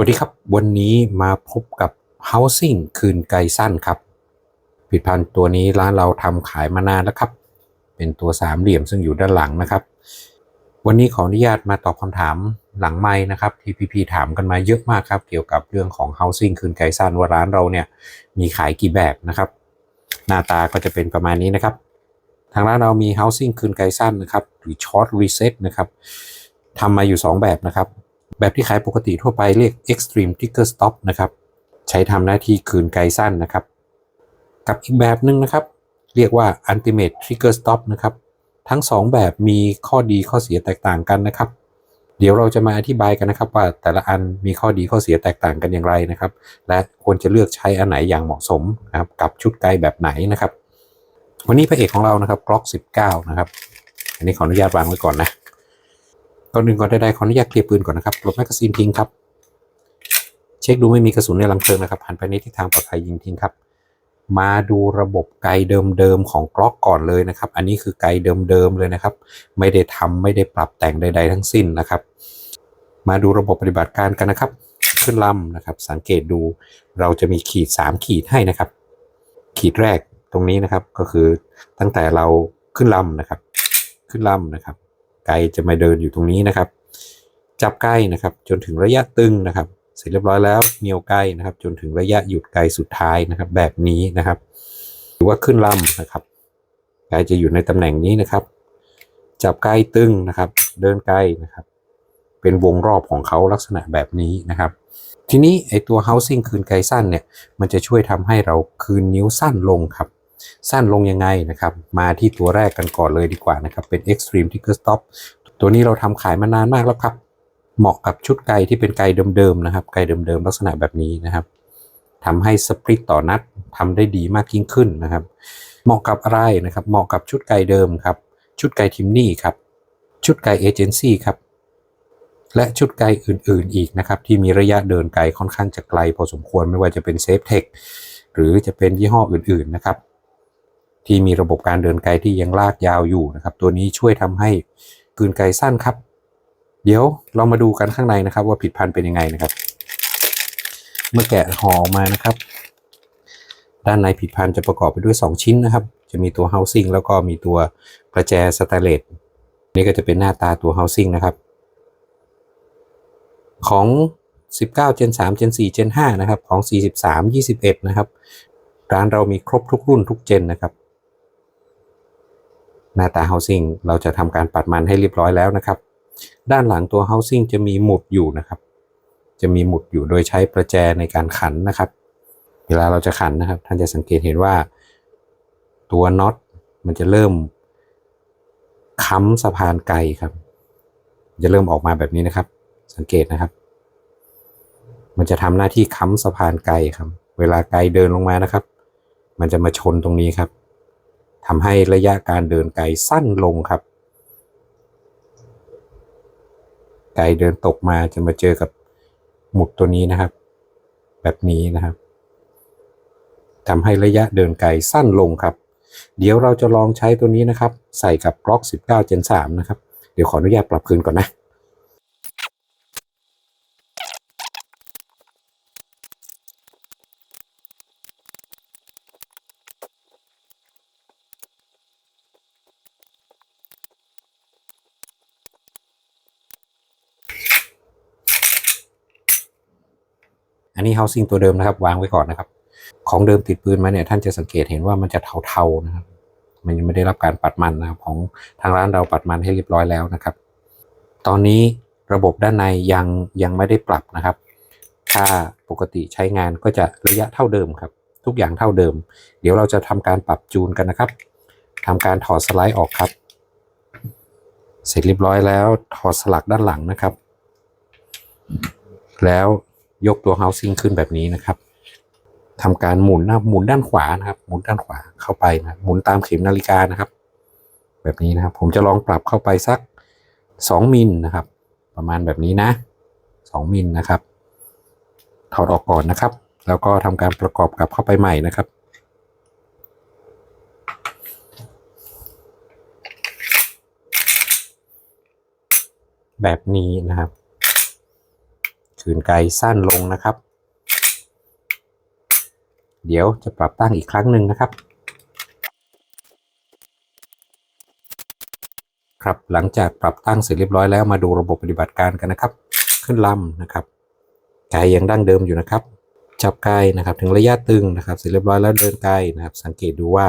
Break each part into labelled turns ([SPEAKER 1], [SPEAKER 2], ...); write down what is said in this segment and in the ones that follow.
[SPEAKER 1] วัสดีครับ วันนี้มาพบกับ Housing คืนไกลสั้นครับผลิตภัณฑ์ตัวนี้ร้านเราทำขายมานานแล้วครับ เป็นตัวสามเหลี่ยมซึ่งอยู่ด้านหลังนะครับ วันนี้ขออนุญาตมาตอบคำถามหลังไม้นะครับ ที่พี่ๆถามกันมาเยอะมากครับ เกี่ยวกับเรื่องของ Housing คืนไกลสั้นว่าร้านเราเนี่ยมีขายกี่แบบนะครับ หน้าตาก็จะเป็นประมาณนี้นะครับ ทางร้านเรามี Housing คืนไกลสั้นนะครับ หรือ Short Reset นะครับทำมาอยู่ 2 แบบนะครับ แบบที่ขายปกติทั่วไปเรียก Extreme Trigger Stop นะครับ ใช้ทำหน้าที่คืนไกลสั้นนะครับ กับอีกแบบหนึ่งนะครับ เรียกว่า Ultimate Trigger Stop นะครับ ทั้ง 2 แบบมีข้อดีข้อเสียแตกต่างกันนะครับ เดี๋ยวเราจะมาอธิบายกันนะครับว่าแต่ละอันมีข้อดีข้อเสียแตกต่างกันอย่างไรนะครับ และควรจะเลือกใช้อันไหนอย่างเหมาะสมนะครับ กับชุดไกลแบบไหนนะครับ วันนี้พระเอกของเรานะครับ Glock 19 นะครับ อันนี้ขออนุญาตวางไว้ก่อนนะ ก่อนอื่นก่อนใดๆขออนุญาตเคลียร์ปืนก่อนนะครับปลดแมกกาซีนทิ้งครับ เช็คดูไม่มีกระสุนในลำเพลิงนะครับหันไปในทิศทางปลอดภัยยิงทิ้งครับ มาดูระบบไกเดิมๆของกล็อกก่อนเลยนะครับ อันนี้คือไกเดิมๆเลยนะครับ ไม่ได้ทำไม่ได้ปรับแต่งใด ๆ ทั้งสิ้นนะครับ มาดูระบบปฏิบัติการกันนะครับ ขึ้นลำนะครับ สังเกตดูเราจะมีขีด 3 ขีดให้นะครับ ขีดแรกตรงนี้นะครับก็คือตั้งแต่เราขึ้นลำนะครับ ขึ้นลำนะครับ ไกลจะมาเดินอยู่ตรงนี้นะครับ จับใกล้นะครับ จนถึงระยะตึงนะครับ เสร็จเรียบร้อยแล้วเหนียวใกล้นะครับ จนถึงระยะหยุดไกลสุดท้ายนะครับ แบบนี้นะครับหรือว่าขึ้นลำนะครับไกจะอยู่ในตำแหน่งนี้นะครับ จับใกล้ตึงนะครับ เดินใกล้นะครับ เป็นวงรอบของเขาลักษณะแบบนี้นะครับ ทีนี้ไอตัว housing คืนไกลสั้นเนี่ยมันจะช่วยทำให้เราคืนนิ้วสั้นลงครับ สั้นลงยังไงนะครับ มาที่ตัวแรกกันก่อนเลยดีกว่านะครับ เป็น extreme trigger stop ตัวนี้เราทำขายมานานมากแล้วครับ เหมาะกับชุดไกที่เป็นไกเดิมๆนะครับ ไกเดิมๆลักษณะแบบนี้นะครับทำให้สปริตต่อนัดทำได้ดีมากยิ่งขึ้นนะครับ เหมาะกับอะไรนะครับ เหมาะกับชุดไกเดิมครับ ชุดไกทิมนี่ครับ ชุดไกเอเจนซี่ครับและชุดไกอื่นๆอีกนะครับ ที่มีระยะเดินไกลค่อนข้างจะไกลพอสมควรไม่ว่าจะเป็นเซฟเทคหรือจะเป็นยี่ห้ออื่นๆนะครับ ที่มีระบบการเดินไกลที่ยังลากยาวอยู่นะครับ ตัวนี้ช่วยทำให้กืนไกลสั้นครับ เดี๋ยวเรามาดูกันข้างในนะครับ ว่าผิดพันธุ์เป็นยังไงนะครับ เมื่อแกะห่อออกมานะครับ ด้านในผิดพันธุ์จะประกอบไปด้วย 2 ชิ้นนะครับ จะมีตัว housing แล้วก็มีตัวประแจสแตนเลสนี่ก็จะเป็นหน้าตาตัว housing นะครับ ของ 19 Gen 3 Gen 4 Gen 5 นะครับ ของ 43 21 นะครับ ร้านเรามีครบทุกรุ่นทุกเจนนะครับ หน้าตา housing เราจะทำการปัดมันให้เรียบร้อยแล้วนะครับ ด้านหลังตัว housing จะมีหมุดอยู่นะครับ จะมีหมุดอยู่โดยใช้ประแจในการขันนะครับ เวลาเราจะขันนะครับ ท่านจะสังเกตเห็นว่า ตัวน็อตมันจะเริ่มค้ำสะพานไกลครับ จะเริ่มออกมาแบบนี้นะครับ สังเกตนะครับ มันจะทำหน้าที่ค้ำสะพานไกลครับ เวลาไกลเดินลงมานะครับ มันจะมาชนตรงนี้ครับ ทำให้ระยะการเดินไกลสั้นลงครับ ไกลเดินตกมาจะมาเจอกับหมุดตัวนี้นะครับ แบบนี้นะครับทำให้ระยะเดินไกลสั้นลงครับ เดี๋ยวเราจะลองใช้ตัวนี้นะครับ ใส่กับ Glock 19 Gen 3 นะครับ เดี๋ยวขออนุญาตปรับคืนก่อนนะ นี้ housing ตัวเดิมนะครับวางไว้ก่อนนะครับ ของเดิมติดปืนมาเนี่ยท่านจะสังเกตเห็นว่ามันจะเทาๆนะครับ มันยังไม่ได้รับการปัดมันนะครับของทางร้านเราปัดมันให้เรียบร้อยแล้วนะครับ ตอนนี้ระบบด้านในยังยังไม่ได้ปรับนะครับ ถ้าปกติใช้งานก็จะระยะเท่าเดิมครับ ทุกอย่างเท่าเดิม เดี๋ยวเราจะทำการปรับจูนกันนะครับทำการถอดสไลด์ออกครับ เสร็จเรียบร้อยแล้วถอดสลักด้านหลังนะครับ แล้ว ยกตัว housing ขึ้นแบบนี้นะครับทำการหมุนนะหมุนด้านขวานะครับ หมุนด้านขวาเข้าไปนะหมุนตามเข็มนาฬิกานะครับ แบบนี้นะครับ ผมจะลองปรับเข้าไปสัก 2มิลนะครับ ประมาณแบบนี้นะ 2มิลนะครับถอดออกก่อนนะครับ แล้วก็ทำการประกอบกลับเข้าไปใหม่นะครับแบบนี้นะครับ คืนไกลสั้นลงนะครับ เดี๋ยวจะปรับตั้งอีกครั้งหนึ่งนะครับ ครับหลังจากปรับตั้งเสร็จเรียบร้อยแล้วมาดูระบบปฏิบัติการกันนะครับ ขึ้นลำนะครับไกลยังดั้งเดิมอยู่นะครับ จับไกลนะครับ ถึงระยะตึงนะครับ เสร็จเรียบร้อยแล้วเดินไกลนะครับ สังเกตดูว่า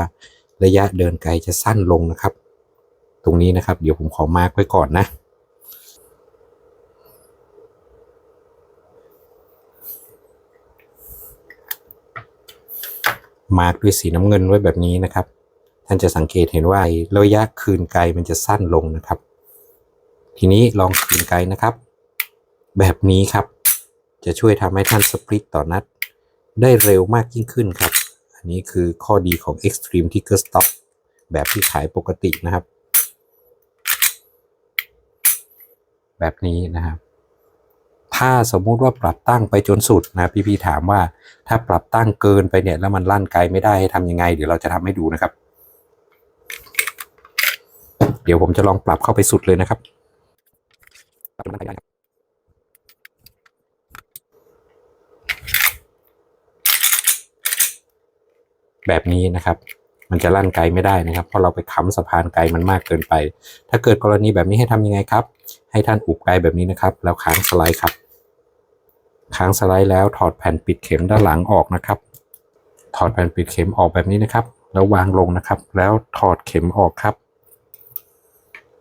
[SPEAKER 1] ระยะเดินไกลจะสั้นลงนะครับ ตรงนี้นะครับ เดี๋ยวผมขอมาร์กไว้ก่อนนะ มาร์กด้วยสีน้ำเงินไว้แบบนี้นะครับ ท่านจะสังเกตเห็นว่าระยะคืนไกลมันจะสั้นลงนะครับ ทีนี้ลองคืนไกลนะครับ แบบนี้ครับ จะช่วยทำให้ท่านสปริตต่อนัด ได้เร็วมากยิ่งขึ้นครับ อันนี้คือข้อดีของ Extreme Ticker Stop แบบที่ขายปกตินะครับ แบบนี้นะครับ ถ้าสมมุติว่าปรับตั้งไปจนสุดนะพี่พี่ๆถามว่า ถ้าปรับตั้งเกินไปเนี่ยแล้วมันลั่นไกลไม่ได้ให้ทำยังไง เดี๋ยวเราจะทำให้ดูนะครับ เดี๋ยวผมจะลองปรับเข้าไปสุดเลยนะครับแบบนี้นะครับ มันจะลั่นไกลไม่ได้นะครับ เพราะเราไปค้ำสะพานไกลมันมากเกินไป ถ้าเกิดกรณีแบบนี้ให้ทำยังไงครับ ให้ท่านอุบไกลแบบนี้นะครับ แล้วค้างสไลด์ครับ ค้างสไลด์แล้วถอดแผ่นปิดเข็มด้านหลังออกนะครับ ถอดแผ่นปิดเข็มออกแบบนี้นะครับ แล้ววางลงนะครับ แล้วถอดเข็มออกครับ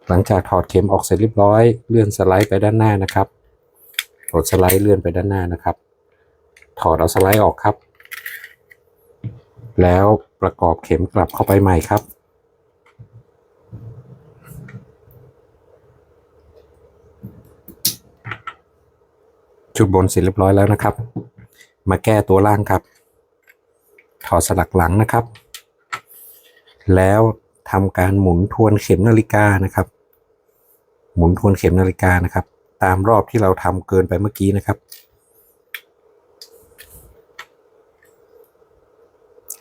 [SPEAKER 1] หลังจากถอดเข็มออกเสร็จเรียบร้อย เลื่อนสไลด์ไปด้านหน้านะครับกดสไลด์เลื่อนไปด้านหน้านะครับ ถอดเอาสไลด์ออกครับ แล้วประกอบเข็มกลับเข้าไปใหม่ครับ ชุดบนเสร็จเรียบร้อยแล้วนะครับ มาแก้ตัวล่างครับ ถอดสลักหลังนะครับ แล้วทำการหมุนทวนเข็มนาฬิกานะครับ หมุนทวนเข็มนาฬิกานะครับ ตามรอบที่เราทำเกินไปเมื่อกี้นะครับ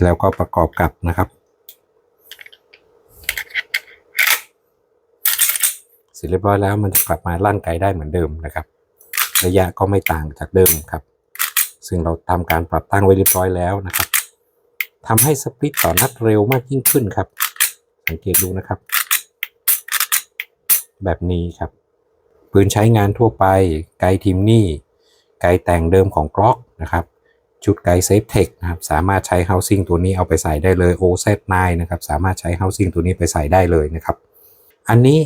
[SPEAKER 1] แล้วก็ประกอบกับนะครับ เสร็จเรียบร้อยแล้วมันจะกลับมาลั่นไกลได้เหมือนเดิมนะครับ ระยะก็ไม่ต่างจากเดิมครับ ซึ่งเราทำการปรับตั้งไว้เรียบร้อยแล้วนะครับทำให้สปริตต่อนัดเร็วมากยิ่งขึ้นครับ สังเกตดูนะครับ แบบนี้ครับ ปืนใช้งานทั่วไป ไกทีมนี่ไกแต่งเดิมของกล็อกนะครับชุดไกเซฟเทคนะครับสามารถใช้ housing ตัวนี้เอาไปใส่ได้เลย OZ9 นะครับสามารถใช้ housing ตัวนี้ไปใส่ได้เลยนะครับ อันนี้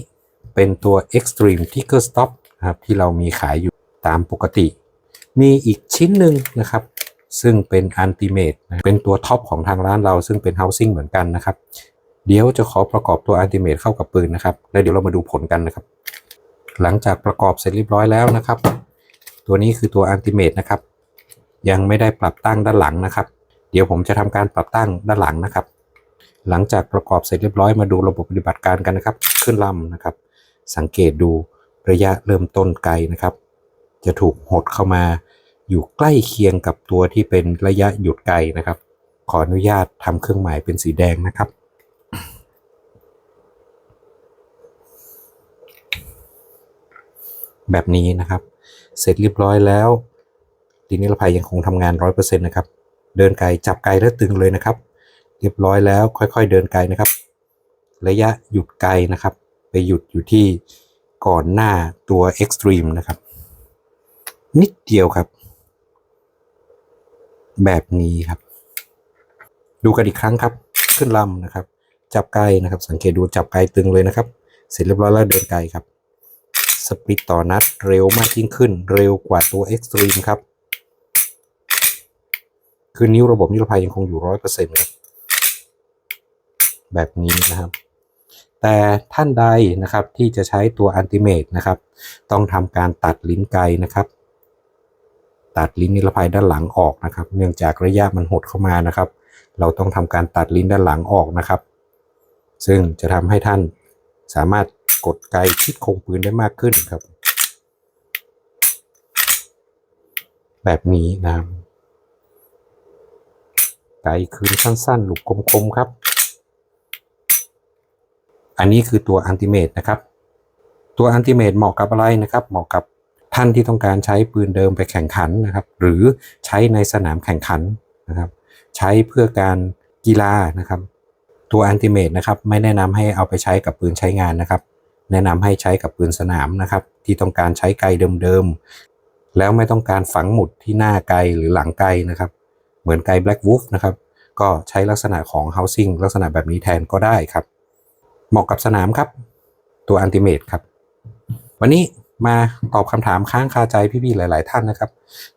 [SPEAKER 1] เป็นตัว Extreme Ticker Stop นะครับที่เรามีขายอยู่ ตามปกติ มีอีกชิ้นหนึ่งนะครับ ซึ่งเป็น Ultimate นะเป็นตัวท็อปของทางร้านเราซึ่งเป็น housing เหมือนกันนะครับ เดี๋ยวจะขอประกอบตัว Ultimate เข้ากับปืนนะครับ แล้วเดี๋ยวเรามาดูผลกันนะครับ หลังจากประกอบเสร็จเรียบร้อยแล้วนะครับ ตัวนี้คือตัว Ultimate นะครับ ยังไม่ได้ปรับตั้งด้านหลังนะครับ เดี๋ยวผมจะทำการปรับตั้งด้านหลังนะครับ หลังจากประกอบเสร็จเรียบร้อยมาดูระบบปฏิบัติการกันนะครับ ขึ้นลำนะครับ สังเกตดูระยะเริ่มต้นไกลนะครับ จะถูกหดเข้ามาอยู่ใกล้เคียงกับตัวที่เป็นระยะหยุดไกลนะครับ ขออนุญาตทำเครื่องหมายเป็นสีแดงนะครับ แบบนี้นะครับ เสร็จเรียบร้อยแล้วทีนี้รภัยยังคงทำงาน 100%นะครับ เดินไกลจับไกลแล้วตึงเลยนะครับ เรียบร้อยแล้วค่อยๆเดินไกลนะครับ ระยะหยุดไกลนะครับ ไปหยุดอยู่ที่ก่อนหน้าตัว Extreme นะครับ นิดเดียวครับ แบบนี้ครับ ดูกันอีกครั้งครับ ขึ้นลำนะครับ จับไกลนะครับ สังเกตดูจับไกลตึงเลยนะครับ เสร็จเรียบร้อยแล้วเดินไกลครับสปริตต่อนัดเร็วมากยิ่งขึ้น เร็วกว่าตัว Extreme ครับ คือนิ้วระบบนิรภัยยังคงอยู่ร้อยเปอร์เซ็นต์ครับแบบนี้นะครับ แต่ท่านใดนะครับที่จะใช้ตัวอันติเมตนะครับ ต้องทำการตัดลิ้นไกนะครับ ตัดลิ้นนิรภัยด้านหลังออกนะครับ เนื่องจากระยะมันหดเข้ามานะครับ เราต้องทำการตัดลิ้นด้านหลังออกนะครับ ซึ่งจะทำให้ท่านสามารถกดไกชิดคงปืนได้มากขึ้นครับ แบบนี้นะครับไกคืนสั้นๆ หลุกคมๆครับ อันนี้คือตัวอันติเมตนะครับ ตัวอันติเมตเหมาะกับอะไรนะครับ เหมาะกับ ท่านที่ต้องการใช้ปืนเดิมไปแข่งขันนะครับ หรือใช้ในสนามแข่งขันนะครับ ใช้เพื่อการกีฬานะครับ ตัวอันติเมตนะครับ ไม่แนะนำให้เอาไปใช้กับปืนใช้งานนะครับ แนะนำให้ใช้กับปืนสนามนะครับ ที่ต้องการใช้ไกลเดิมๆแล้วไม่ต้องการฝังหมุดที่หน้าไกลหรือหลังไกลนะครับ เหมือนไกล Black Wolf นะครับก็ใช้ลักษณะของ housing ลักษณะแบบนี้แทนก็ได้ครับ เหมาะกับสนามครับ ตัวอันติเมตครับ วันนี้ มาตอบคำถามค้างคาใจพี่ๆหลาย ๆ ท่านนะครับ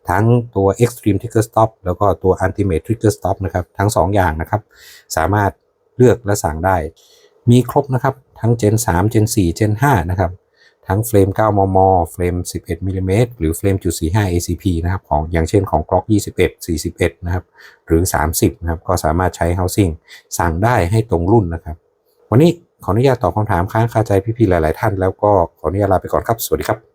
[SPEAKER 1] ทั้งตัว Extreme Trigger Stop แล้วก็ตัว Ultimate Trigger Stop นะครับทั้ง 2 อย่างนะครับ สามารถเลือกและสั่งได้ มีครบนะครับ ทั้ง Gen 3 Gen 4 Gen 5 นะครับ ทั้งเฟรม 9 มม เฟรม 11มิลลิเมตรหรือเฟรมจุด45 ACP นะครับของอย่างเช่นของ Glock 21 41 นะครับ หรือ 30 นะครับ ก็สามารถใช้ housing สั่งได้ให้ตรงรุ่นนะครับ วันนี้ ขออนุญาตตอบคำถามค้างคาใจพี่ๆหลาย ๆ ท่านแล้วก็ขออนุญาตลาไปก่อนครับ สวัสดีครับ